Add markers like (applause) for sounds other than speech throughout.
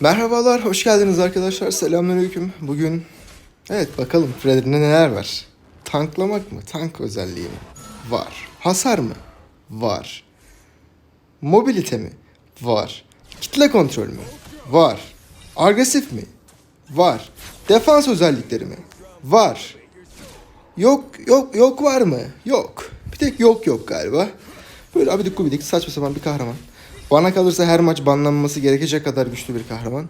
Merhabalar, hoş geldiniz arkadaşlar. Selamünaleyküm. Bugün evet bakalım Freddy'de neler var. Tanklamak mı? Tank özelliği mi? Var. Hasar mı? Var. Mobilite mi? Var. Kitle kontrol mü? Var. Agresif mi? Var. Defans özellikleri mi? Var. Yok yok yok var mı? Yok. Bir tek yok yok galiba. Böyle abidik gubidik saçma sapan bir kahraman. Bana kalırsa her maç banlanması gerekecek kadar güçlü bir kahraman.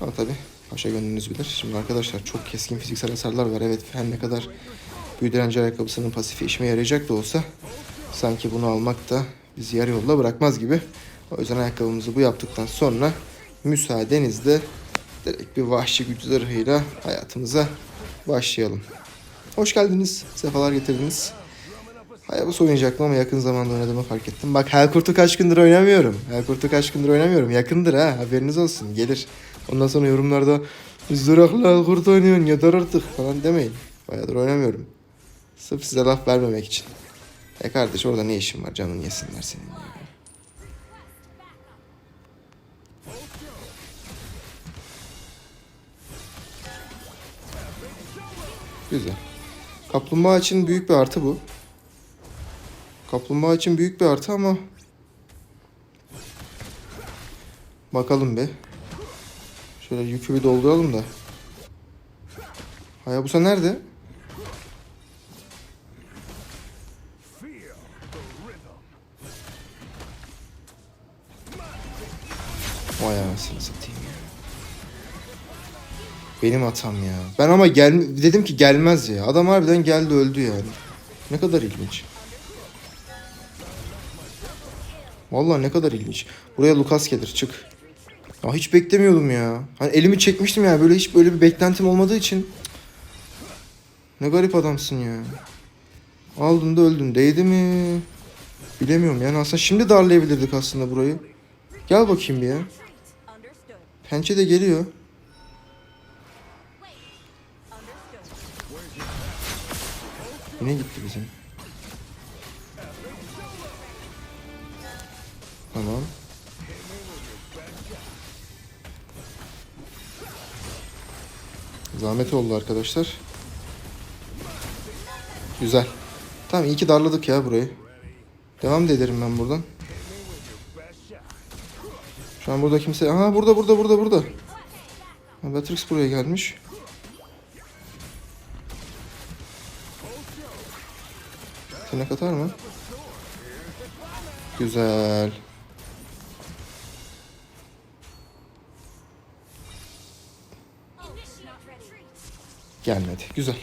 Ama tabi paşa gönlünüz bilir. Şimdi arkadaşlar çok keskin fiziksel hasarlar var. Evet her ne kadar büyü direnci ayakkabısının pasifi işime yarayacak da olsa sanki bunu almak da bizi yarı yolda bırakmaz gibi. O yüzden ayakkabımızı bu yaptıktan sonra müsaadenizle direkt bir vahşi güç zırhıyla hayatımıza başlayalım. Hoş geldiniz. Sefalar getirdiniz. Hayabusa oynayacaktım ama yakın zamanda oynadığımı fark ettim. Bak Helkurt'u kaç gündür oynamıyorum. Helkurt'u kaç gündür oynamıyorum. Yakındır ha haberiniz olsun. Gelir. Ondan sonra yorumlarda Zıraklı Helkurt oynuyorsun yeter artık falan demeyin. Bayağıdır oynamıyorum. Sırf size laf vermemek için. E kardeş orada ne işin var canın yesinler senin ya. Güzel. Kaplumbağa için büyük bir artı bu. Kaplumbağa için büyük bir artı ama bakalım be. Şöyle yükü bir dolduralım da. Hayabusa nerede? Vay anasını satayım ya. Benim hatam ya. Ben ama gel dedim ki gelmez ya. Adam harbiden geldi öldü yani. Ne kadar ilginç. Vallahi ne kadar ilginç. Buraya Lucas gelir çık. Ya hiç beklemiyordum ya. Hani elimi çekmiştim ya böyle hiç böyle bir beklentim olmadığı için. Ne garip adamsın ya. Aldın da öldün. Değdi mi? Bilemiyorum yani aslında şimdi darlayabilirdik aslında burayı. Gel bakayım bir ya. Pençe de geliyor. Yine gitti bizim. Tamam. Zahmet oldu arkadaşlar. Güzel. Tamam iyi ki darladık ya burayı. Devam da ederim ben buradan. Şu an burada kimse... Aha burada burada burada burada. Ha, buraya gelmiş. Tırnak atar mı? Güzel. Gelmedi. Güzel.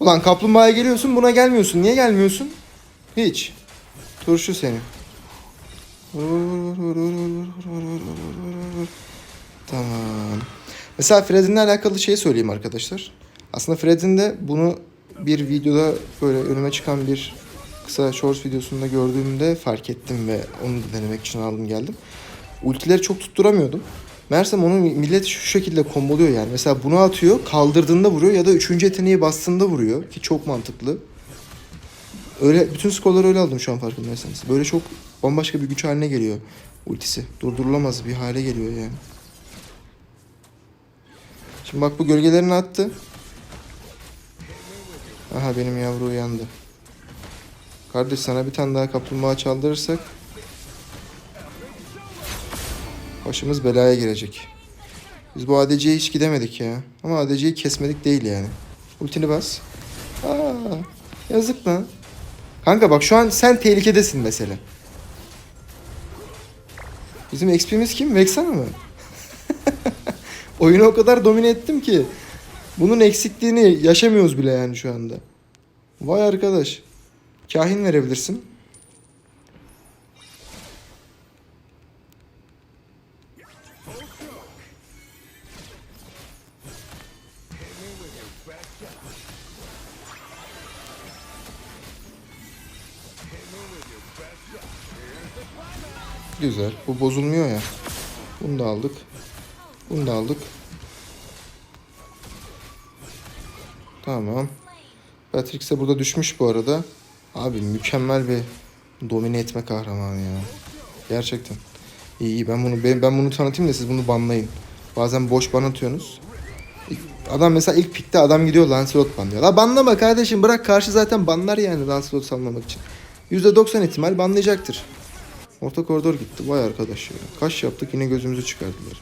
Ulan kaplumbağaya geliyorsun buna gelmiyorsun. Niye gelmiyorsun? Hiç. Turşu seni. Tamam. Mesela Fred'inle alakalı şey söyleyeyim arkadaşlar. Aslında Fred'in de bunu bir videoda böyle önüme çıkan bir kısa shorts videosunda gördüğümde fark ettim ve onu da denemek için aldım geldim. Ultileri çok tutturamıyordum. Meğersem onu millet şu şekilde komboluyor yani. Mesela bunu atıyor, kaldırdığında vuruyor ya da üçüncü yeteneği bastığında vuruyor ki çok mantıklı. Öyle bütün skorları öyle aldım şu an farkındaysanız. Böyle çok bambaşka bir güç haline geliyor ultisi. Durdurulamaz bir hale geliyor yani. Şimdi bak bu gölgelerini attı. Aha benim yavru uyandı. Kardeş sana bir tane daha kaplumbağa çaldırırsak başımız belaya girecek. Biz bu ADC'ye hiç gidemedik ya. Ama ADC'yi kesmedik değil yani. Ultini bas. Aa, yazık lan. Kanka bak şu an sen tehlikedesin mesela. Bizim XP'miz kim? Vexana mı? (laughs) Oyunu o kadar domine ettim ki. Bunun eksikliğini yaşamıyoruz bile yani şu anda. Vay arkadaş. Kahin verebilirsin. Güzel. Bu bozulmuyor ya. Bunu da aldık. Bunu da aldık. Tamam. Patrick de burada düşmüş bu arada. Abi mükemmel bir domine etme kahramanı ya. Gerçekten. İyi iyi ben bunu ben, ben bunu tanıtayım da siz bunu banlayın. Bazen boş ban atıyorsunuz. Adam mesela ilk pikte adam gidiyor Lancelot banlıyor. La banlama kardeşim bırak karşı zaten banlar yani Lancelot salmamak için. %90 ihtimal banlayacaktır. Orta koridor gitti. Vay arkadaş ya. Kaş yaptık yine gözümüzü çıkardılar.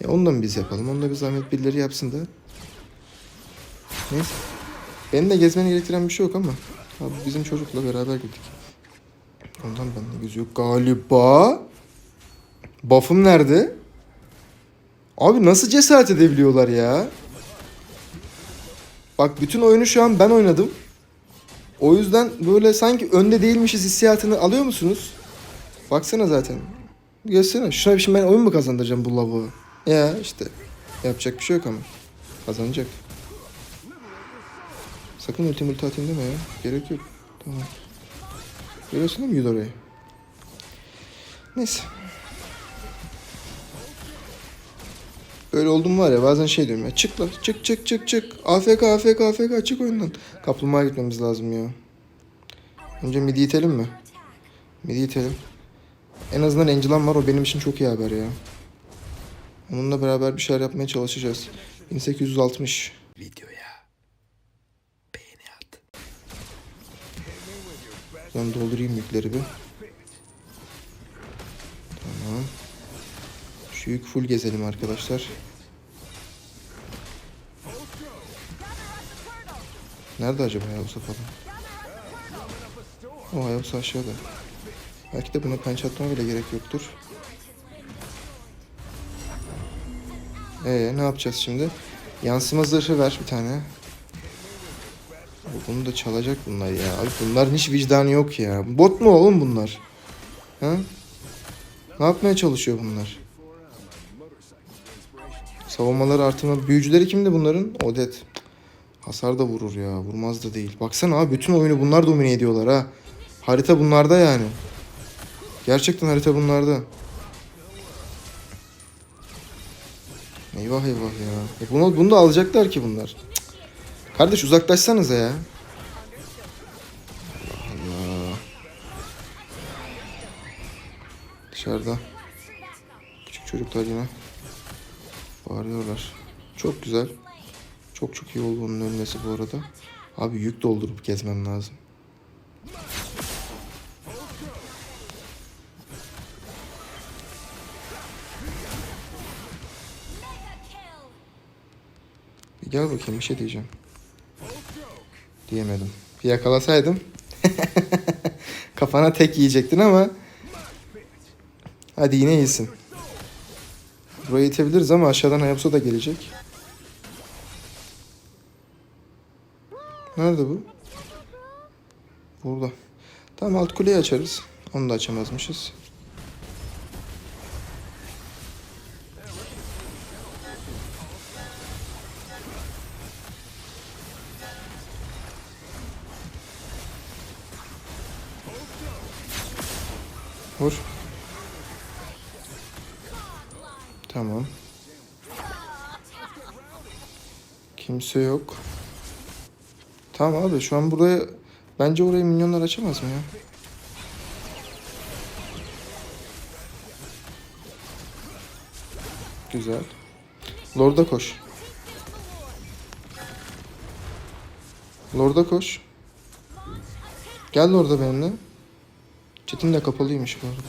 Ya onu da mı biz yapalım? Onu da bir zahmet birileri yapsın da. Neyse. Benim de gezmeni gerektiren bir şey yok ama. Abi bizim çocukla beraber gittik. Ondan bende göz yok galiba. Buff'ım nerede? Abi nasıl cesaret edebiliyorlar ya? Bak bütün oyunu şu an ben oynadım. O yüzden böyle sanki önde değilmişiz hissiyatını alıyor musunuz? Baksana zaten. Görsene. Şuna bir şimdi ben oyun mu kazandıracağım bu lavuğu? Ya işte. Yapacak bir şey yok ama. Kazanacak. Sakın ulti multi atayım deme ya. Gerek yok. Tamam. Görüyorsun değil mi Yudora'yı? Neyse. Böyle oldum var ya bazen şey diyorum ya çık la çık çık çık çık AFK AFK AFK çık oyundan. Kaplumbağa gitmemiz lazım ya. Önce midi itelim mi? Midi itelim. En azından Angel'am var o benim için çok iyi haber ya. Onunla beraber bir şeyler yapmaya çalışacağız. 1860 videoya beğeni at. Ben doldurayım yükleri bir. Tamam. Şu yük full gezelim arkadaşlar. Nerede acaba Hayabusa falan? O Hayabusa aşağıda. Belki de buna pençe atmama bile gerek yoktur. Ee ne yapacağız şimdi? Yansıma zırhı ver bir tane. Bunu da çalacak bunlar ya. Abi bunların hiç vicdanı yok ya. Bot mu oğlum bunlar? Ha? Ne yapmaya çalışıyor bunlar? Savunmaları artırma. Büyücüleri kimdi bunların? Odet. Hasar da vurur ya. Vurmaz da değil. Baksana abi bütün oyunu bunlar domine ediyorlar ha. Harita bunlarda yani. Gerçekten harita bunlarda. Eyvah eyvah ya. E bunu, bunu da alacaklar ki bunlar. Cık. Kardeş uzaklaşsanıza ya. Allah Allah. Dışarıda. Küçük çocuklar yine. Bağırıyorlar. Çok güzel. Çok çok iyi oldu onun ölmesi bu arada. Abi yük doldurup gezmem lazım. Gel bakayım bir şey diyeceğim. Diyemedim. Bir yakalasaydım. (laughs) Kafana tek yiyecektin ama. Hadi yine iyisin. Burayı itebiliriz ama aşağıdan Hayabusa da gelecek. Nerede bu? Burada. Tamam alt kuleyi açarız. Onu da açamazmışız. Vur. Tamam. Kimse yok. Tamam abi şu an buraya bence orayı minyonlar açamaz mı ya? Güzel. Lord'a koş. Lord'a koş. Gel Lord'a benimle. Çetin de kapalıymış bu arada.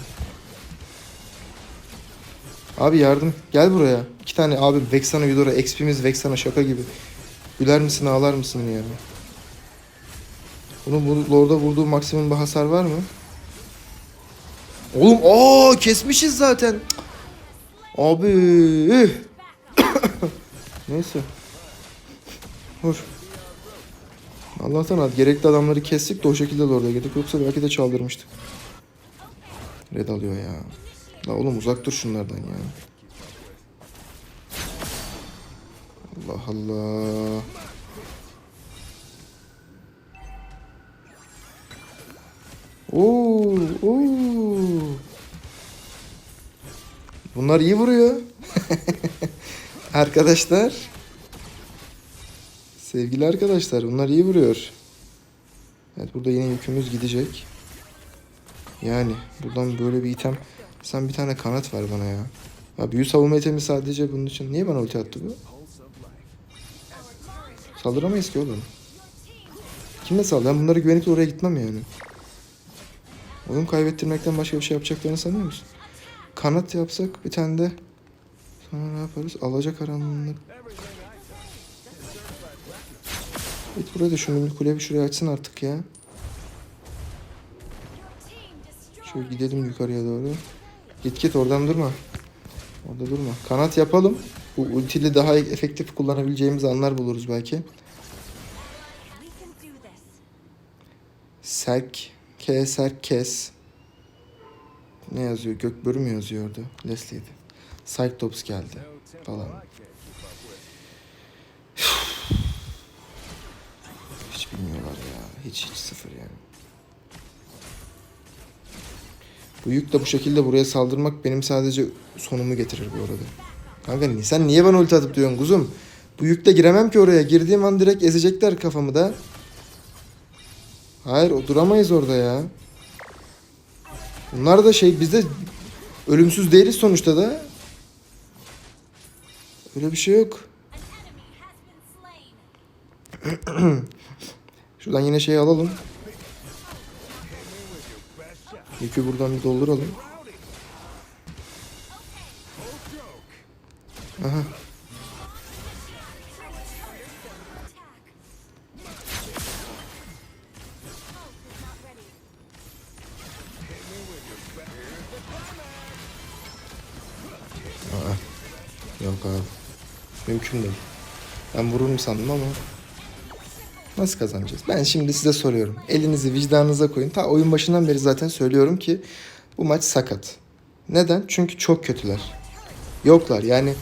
Abi yardım. Gel buraya. İki tane abi Vexana Yudora. XP'miz Vexana şaka gibi. Güler misin ağlar mısın yani? Bunun bu Lord'a vurduğu maksimum bir hasar var mı? Oğlum aa kesmişiz zaten. Abi. (coughs) Neyse. Vur. Allah'tan at. Gerekli adamları kestik de o şekilde Lord'a girdik. Yoksa belki de çaldırmıştık. Red alıyor ya. La oğlum uzak dur şunlardan ya. Allah Allah. Oo, oo. Bunlar iyi vuruyor. (laughs) arkadaşlar. Sevgili arkadaşlar bunlar iyi vuruyor. Evet burada yine yükümüz gidecek. Yani buradan böyle bir item Sen bir tane kanat ver bana ya. Ha büyü savunma itemi sadece bunun için. Niye bana ulti attı bu? Saldıramayız ki oğlum. Kime saldı? Ben bunlara güvenip de oraya gitmem yani. Oyun kaybettirmekten başka bir şey yapacaklarını sanıyor musun? Kanat yapsak bir tane de sonra ne yaparız? Alacak karanlık. Git buraya da şunu kule bir şuraya açsın artık ya. Şöyle gidelim yukarıya doğru. Git git oradan durma. Orada durma. Kanat yapalım. Bu ultiyle daha efektif kullanabileceğimiz anlar buluruz belki. Serk. K serk kes. Ne yazıyor? Gökbörü mü yazıyordu? Leslie'ydi. Cyclops geldi. Falan. Hiç bilmiyorlar ya. Hiç hiç sıfır yani. Bu yük de bu şekilde buraya saldırmak benim sadece sonumu getirir bu arada. Kanka sen niye bana ulti atıp diyorsun kuzum? Bu yükle giremem ki oraya. Girdiğim an direkt ezecekler kafamı da. Hayır o duramayız orada ya. Bunlar da şey biz de ölümsüz değiliz sonuçta da. Öyle bir şey yok. (clears throat) Şuradan yine şey alalım. Yükü buradan bir dolduralım. Aha. Aa. Yok abi. Mümkün değil. Ben vururum sandım ama nasıl kazanacağız? Ben şimdi size soruyorum. Elinizi vicdanınıza koyun. Ta oyun başından beri zaten söylüyorum ki bu maç sakat. Neden? Çünkü çok kötüler. Yoklar yani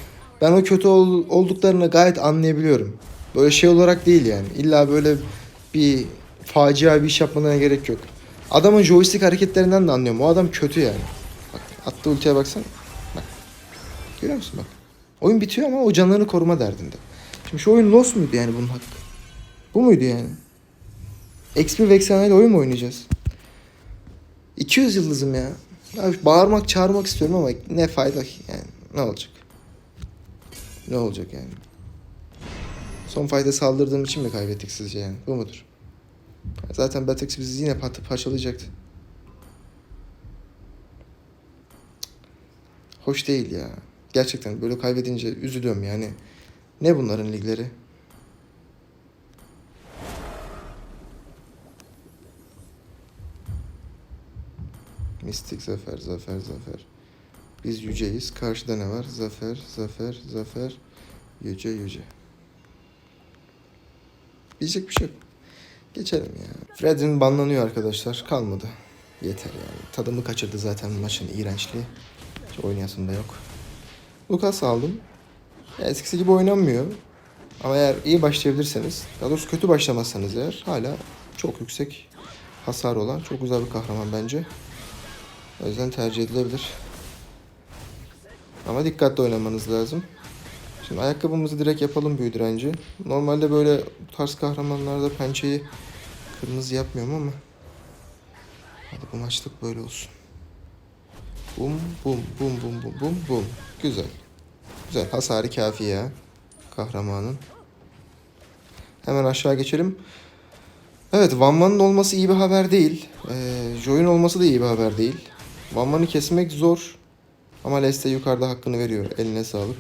ben o kötü ol- olduklarını gayet anlayabiliyorum. Böyle şey olarak değil yani. İlla böyle bir facia bir iş yapmalarına gerek yok. Adamın joystick hareketlerinden de anlıyorum. O adam kötü yani. Bak attığı ultiye baksana. Bak. Görüyor musun bak. Oyun bitiyor ama o canlarını koruma derdinde. Şimdi şu oyun loss muydu yani bunun hakkı? Bu muydu yani? X1 Vexana ile oyun mu oynayacağız? 200 yıldızım ya. ya. Bağırmak çağırmak istiyorum ama ne fayda ki yani. Ne olacak? Ne olacak yani? Son fayda saldırdığım için mi kaybettik sizce yani? Bu mudur? Zaten Batex bizi yine pat parçalayacaktı. Hoş değil ya. Gerçekten böyle kaybedince üzülüyorum yani. Ne bunların ligleri? Mistik zafer, zafer, zafer. Biz yüceyiz. Karşıda ne var? Zafer, zafer, zafer. Yüce, yüce. Diyecek bir şey yok. Geçelim ya. Fred'in banlanıyor arkadaşlar. Kalmadı. Yeter yani. Tadımı kaçırdı zaten maçın iğrençliği. Hiç oynayasım da yok. Lucas aldım. Eskisi gibi oynanmıyor. Ama eğer iyi başlayabilirseniz, daha doğrusu kötü başlamazsanız eğer hala çok yüksek hasar olan çok güzel bir kahraman bence. O yüzden tercih edilebilir. Ama dikkatli oynamanız lazım. Şimdi ayakkabımızı direkt yapalım büyü direnci. Normalde böyle tarz kahramanlarda pençeyi kırmızı yapmıyorum ama hadi bu maçlık böyle olsun. Bum bum bum bum bum bum bum. Güzel. Güzel. Hasarı kafi ya. Kahramanın. Hemen aşağı geçelim. Evet Van Man'ın olması iyi bir haber değil. Ee, Joy'un olması da iyi bir haber değil. Van Man'ı kesmek zor. Ama Leste yukarıda hakkını veriyor. Eline sağlık.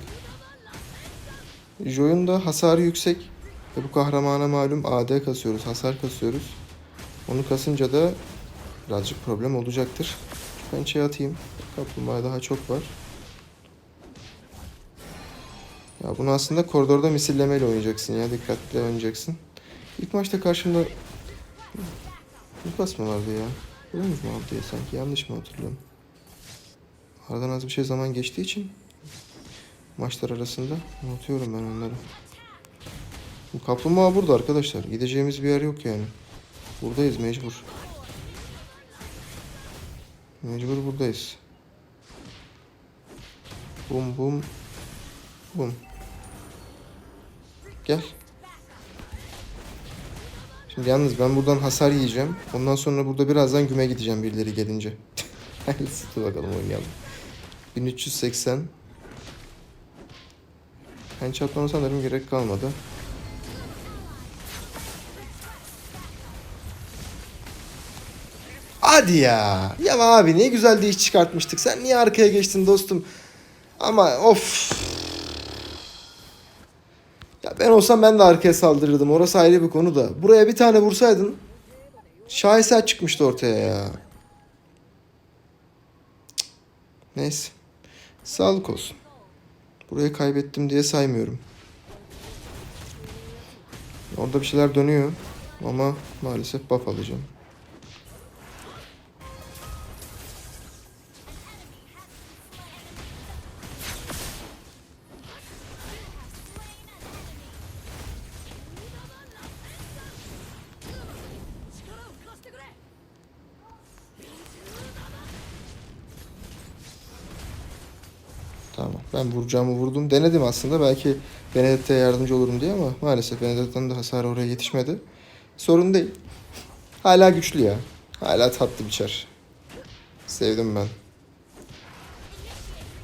Joy'un da hasarı yüksek. Ve bu kahramana malum AD kasıyoruz. Hasar kasıyoruz. Onu kasınca da birazcık problem olacaktır. Ben şey atayım. Kaplumbağa daha çok var. Ya bunu aslında koridorda misillemeyle oynayacaksın ya. Dikkatli oynayacaksın. İlk maçta karşımda Lucas mı vardı ya? Ölmüş mü diye sanki yanlış mı hatırlıyorum? Aradan az bir şey zaman geçtiği için maçlar arasında unutuyorum ben onları. Bu kaplumbağa burada arkadaşlar. Gideceğimiz bir yer yok yani. Buradayız mecbur. Mecbur buradayız. Bum bum. Bum. Gel. Şimdi yalnız ben buradan hasar yiyeceğim. Ondan sonra burada birazdan güme gideceğim birileri gelince. (laughs) Dur bakalım oynayalım. 1380. Pençe atmama sanırım gerek kalmadı. Hadi ya. Ya abi ne güzel de iş çıkartmıştık. Sen niye arkaya geçtin dostum? Ama of. Ya ben olsam ben de arkaya saldırırdım. Orası ayrı bir konu da. Buraya bir tane vursaydın şaheser çıkmıştı ortaya ya. Neyse. Sağlık olsun. Burayı kaybettim diye saymıyorum. Orada bir şeyler dönüyor. Ama maalesef buff alacağım. Ben vuracağımı vurdum. Denedim aslında. Belki Benedetta'ya yardımcı olurum diye ama maalesef Benedetta'nın da hasarı oraya yetişmedi. Sorun değil. Hala güçlü ya. Hala tatlı bir çar. Sevdim ben.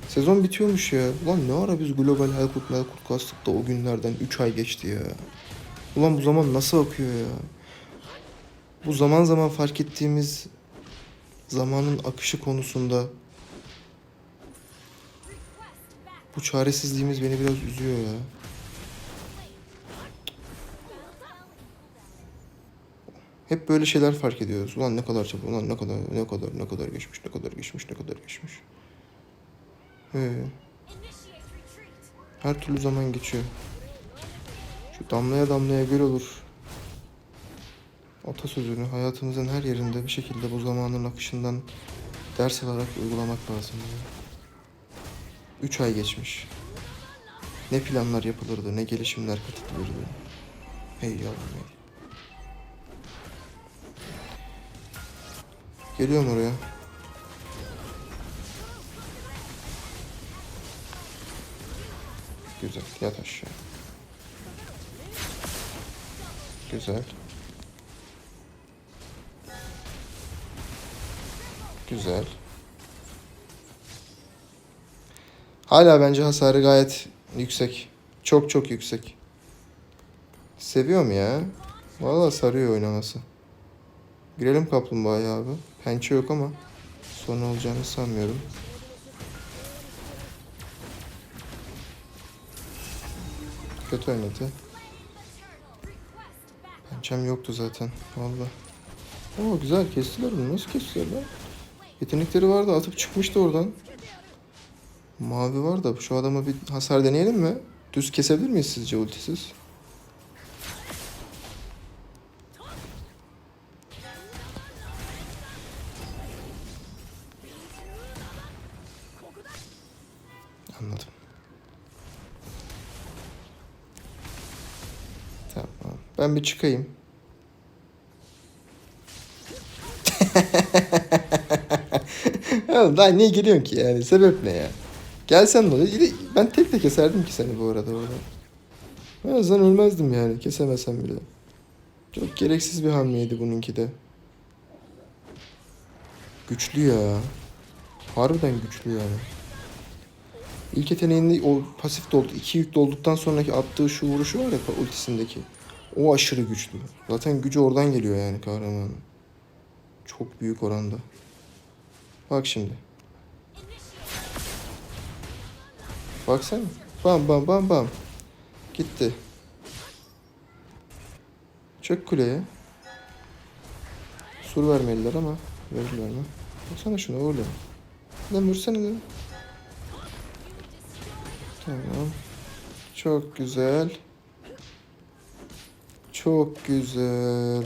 Sezon bitiyormuş ya. Ulan ne ara biz Global Helkut Melkut kastık da o günlerden 3 ay geçti ya. Ulan bu zaman nasıl akıyor ya. Bu zaman zaman fark ettiğimiz zamanın akışı konusunda bu çaresizliğimiz beni biraz üzüyor ya. Hep böyle şeyler fark ediyoruz. Ulan ne kadar çabuk, ulan ne kadar, ne kadar, ne kadar geçmiş, ne kadar geçmiş, ne kadar geçmiş. Ee, her türlü zaman geçiyor. Şu damlaya damlaya göl olur. Atasözünü hayatımızın her yerinde bir şekilde bu zamanın akışından ders alarak uygulamak lazım. ya. Üç ay geçmiş. Ne planlar yapılırdı, ne gelişimler kat edilirdi. Hey yavrum hey. Geliyorum oraya. Güzel, yat aşağı. Güzel. Güzel. Hala bence hasarı gayet yüksek. Çok çok yüksek. Seviyorum ya. Vallahi sarıyor oynaması. Girelim kaplumbağaya abi. Pençe yok ama sorun olacağını sanmıyorum. Kötü oynadı. Pençem yoktu zaten. Vallahi. Oo güzel kestiler bunu. Nasıl kestiler lan? Yetenekleri vardı atıp çıkmıştı oradan. Mavi var da şu adama bir hasar deneyelim mi? Düz kesebilir miyiz sizce ultisiz? Anladım. Tamam. Ben bir çıkayım. (laughs) Oğlum daha niye geliyorsun ki yani? Sebep ne ya? Gelsen ne olur? Ben tek de keserdim ki seni bu arada orada. En azından ölmezdim yani kesemesem bile. Çok gereksiz bir hamleydi bununki de. Güçlü ya. Harbiden güçlü yani. İlk yeteneğinde o pasif doldu. iki yük dolduktan sonraki attığı şu vuruşu var ya ultisindeki. O aşırı güçlü. Zaten gücü oradan geliyor yani kahramanın. Çok büyük oranda. Bak şimdi. Baksana. Bam bam bam bam. Gitti. Çök kuleye. Sur vermeliler ama verirler mi? Baksana şuna oğlum. Lan vursana lan. Tamam. Çok güzel. Çok güzel.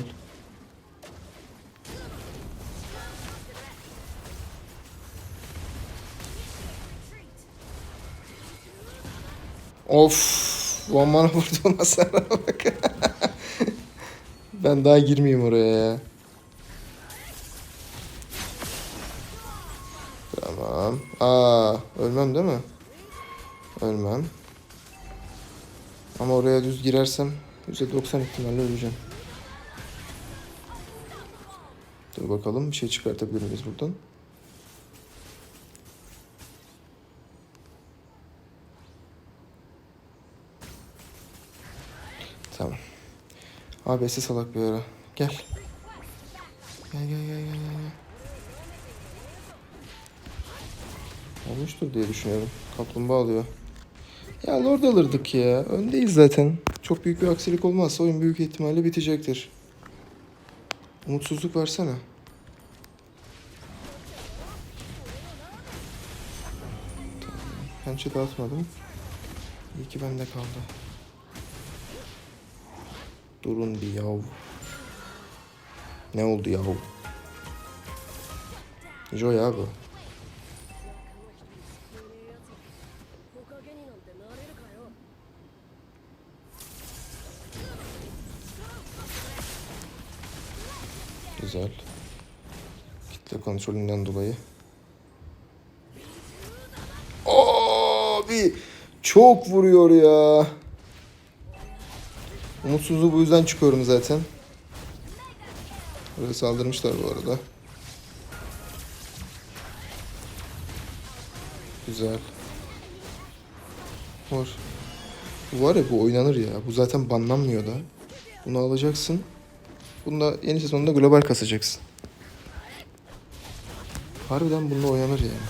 Of. Van bana (laughs) vurdu hasara bak. ben daha girmeyeyim oraya ya. Tamam. Aa, ölmem değil mi? Ölmem. Ama oraya düz girersem %90 ihtimalle öleceğim. Dur bakalım bir şey çıkartabilir miyiz buradan? ABS salak bir ara. Gel. Gel gel gel gel gel. Olmuştur diye düşünüyorum. Kaplumbağa alıyor. Ya Lord alırdık ya. Öndeyiz zaten. Çok büyük bir aksilik olmazsa oyun büyük ihtimalle bitecektir. Umutsuzluk versene. Pençe dağıtmadım. İyi ki bende kaldı. Durun bir yav. Ne oldu yav? Joy ya. Güzel. Kitle kontrolünden dolayı. Abi çok vuruyor ya. Umutsuzluğu bu yüzden çıkıyorum zaten. Buraya saldırmışlar bu arada. Güzel. Var. Bu var ya bu oynanır ya. Bu zaten banlanmıyor da. Bunu alacaksın. Bunda yeni sezonda global kasacaksın. Harbiden bununla oynanır yani.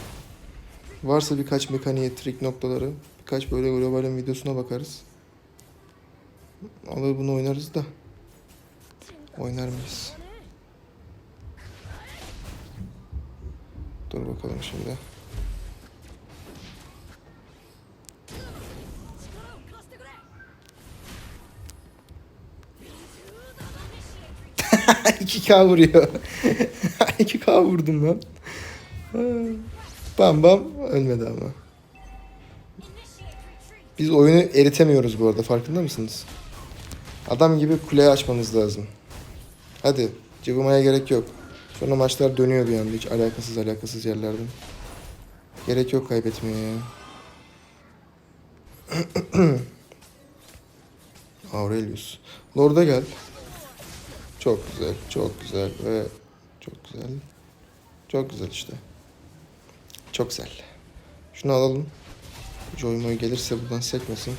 Varsa birkaç mekaniğe, trik noktaları, birkaç böyle globalin videosuna bakarız. Alır bunu oynarız da. Oynar mıyız? Dur bakalım şimdi. (laughs) İki k vuruyor. (laughs) 2K vurdum lan. bam bam ölmedi ama. Biz oyunu eritemiyoruz bu arada farkında mısınız? Adam gibi kuleyi açmamız lazım. Hadi cıvımaya gerek yok. Sonra maçlar dönüyor bir anda hiç alakasız alakasız yerlerden. Gerek yok kaybetmeye ya. (clears throat) Aurelius. Lord'a gel. Çok güzel, çok güzel ve çok güzel. Çok güzel işte. Çok güzel. Şunu alalım. Joy Moy gelirse buradan sekmesin.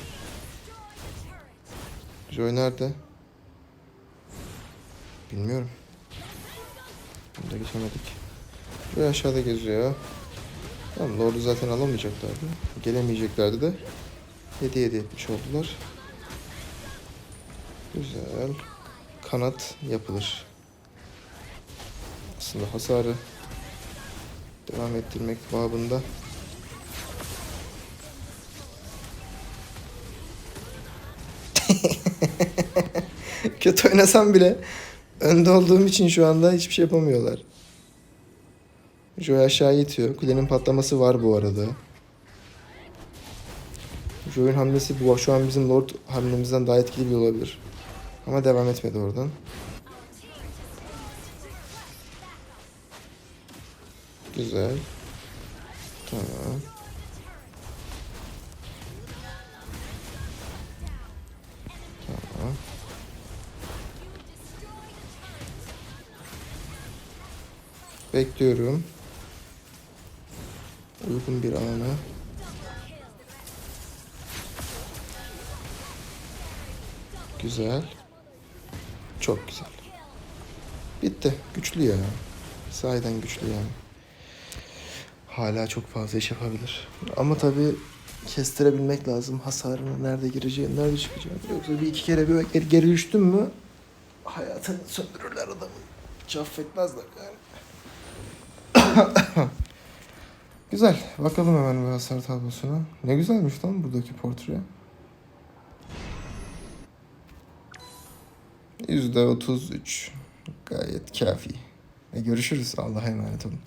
Joy nerede? Bilmiyorum. Bunu da geçemedik. Joy aşağıda geziyor. Tamam Lord'u zaten alamayacaklardı. Gelemeyeceklerdi de. 7 7 etmiş oldular. Güzel kanat yapılır. Aslında hasarı devam ettirmek babında kötü oynasam bile önde olduğum için şu anda hiçbir şey yapamıyorlar. Joy aşağı itiyor. Kulenin patlaması var bu arada. Joy'un hamlesi bu. Şu an bizim Lord hamlemizden daha etkili bir olabilir. Ama devam etmedi oradan. Güzel. Tamam. Bekliyorum. Uygun bir anı. Güzel. Çok güzel. Bitti. Güçlü ya. Sahiden güçlü yani. Hala çok fazla iş yapabilir. Ama tabii kestirebilmek lazım hasarını nerede gireceğini, nerede çıkacağını. Yoksa bir iki kere bir geri, geri düştün mü hayatını söndürürler adamı. Hiç yani. (coughs) Güzel. Bakalım hemen bir hasar tablosuna. Ne güzelmiş lan buradaki portre. %33. Gayet kafi. Ve görüşürüz. Allah'a emanet olun.